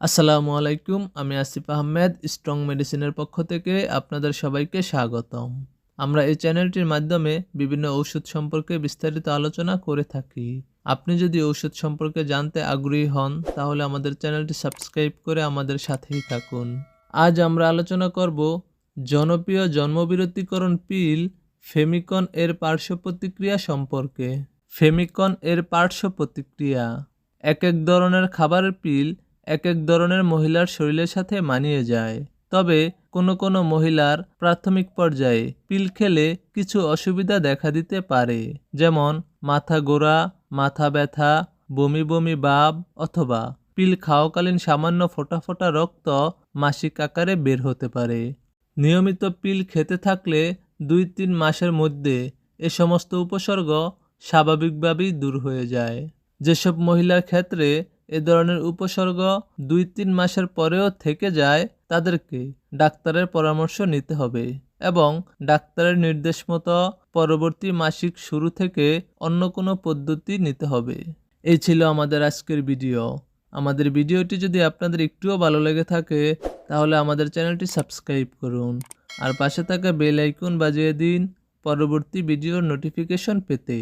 আসসালামু আলাইকুম, আমি আসিফ আহমেদ, স্ট্রং মেডিসিনের পক্ষ থেকে আপনাদের সবাইকে স্বাগতম। আমরা এই চ্যানেলটির মাধ্যমে বিভিন্ন ঔষধ সম্পর্কে বিস্তারিত আলোচনা করে থাকি। আপনি যদি ঔষধ সম্পর্কে জানতে আগ্রহী হন, তাহলে আমাদের চ্যানেলটি সাবস্ক্রাইব করে আমাদের সাথেই থাকুন। আজ আমরা আলোচনা করব জনপ্রিয় জন্মবিরতিকরণ পিল ফেমিকন এর পার্শ্ব প্রতিক্রিয়া সম্পর্কে। ফেমিকন এর পার্শ্ব প্রতিক্রিয়া এক এক ধরনের খাবারের পিল এক এক ধরনের মহিলার শরীরের সাথে মানিয়ে যায়। তবে কোনো কোনো মহিলার প্রাথমিক পর্যায়ে পিল খেলে কিছু অসুবিধা দেখা দিতে পারে, যেমন মাথা গোড়া, মাথা ব্যথা, বমি বমি ভাব অথবা পিল খাওয়াকালীন সামান্য ফোঁটা ফোঁটা রক্ত মাসিক আকারে বের হতে পারে। নিয়মিত পিল খেতে থাকলে দুই তিন মাসের মধ্যে এ সমস্ত উপসর্গ স্বাভাবিকভাবেই দূর হয়ে যায়। যেসব মহিলার ক্ষেত্রে এ ধরনের উপসর্গ দুই তিন মাসের পরেও থেকে যায়, তাদেরকে ডাক্তারের পরামর্শ নিতে হবে এবং ডাক্তারের নির্দেশ মতো পরবর্তী মাসিক শুরু থেকে অন্য কোনো পদ্ধতি নিতে হবে। এই ছিল আমাদের আজকের ভিডিও। আমাদের ভিডিওটি যদি আপনাদের একটুও ভালো লেগে থাকে, তাহলে আমাদের চ্যানেলটি সাবস্ক্রাইব করুন আর পাশে থাকা বেল আইকন বাজিয়ে দিন পরবর্তী ভিডিওর নোটিফিকেশন পেতে।